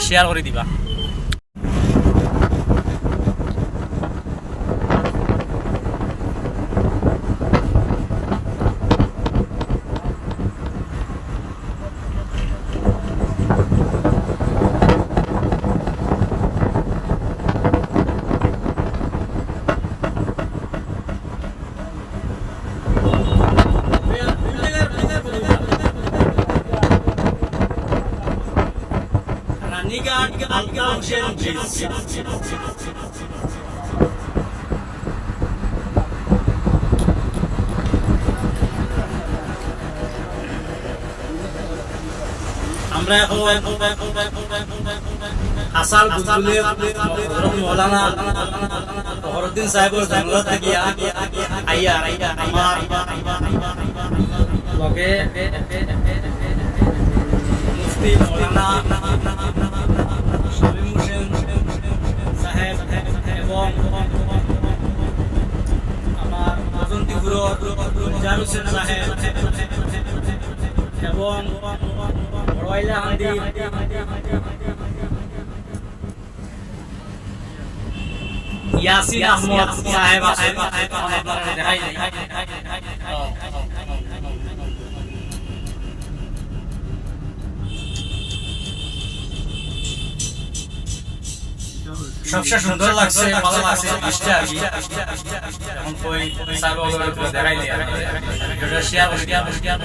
Share করে দিবা। Ranighat আলকাউন্সেন bridge আমরা এখন আসার গুলগুলে হযরত মাওলানা ফখরুদ্দিন সাহেবের জঙ্গল থেকে আইয়া আমার লগে মুফতি মাওলানা এবং আমার অজন্তিপুরের গুলজার হোসেন সাহেব এবং বড়াইলা হান্দি ইয়াসিন আহমদ সাহেব দেখাই সবচেয়ে সুন্দর লাগছে ভালো লাগছে আর কি। এখন কই সাহেব দেখাই শেয়ার শেয়ার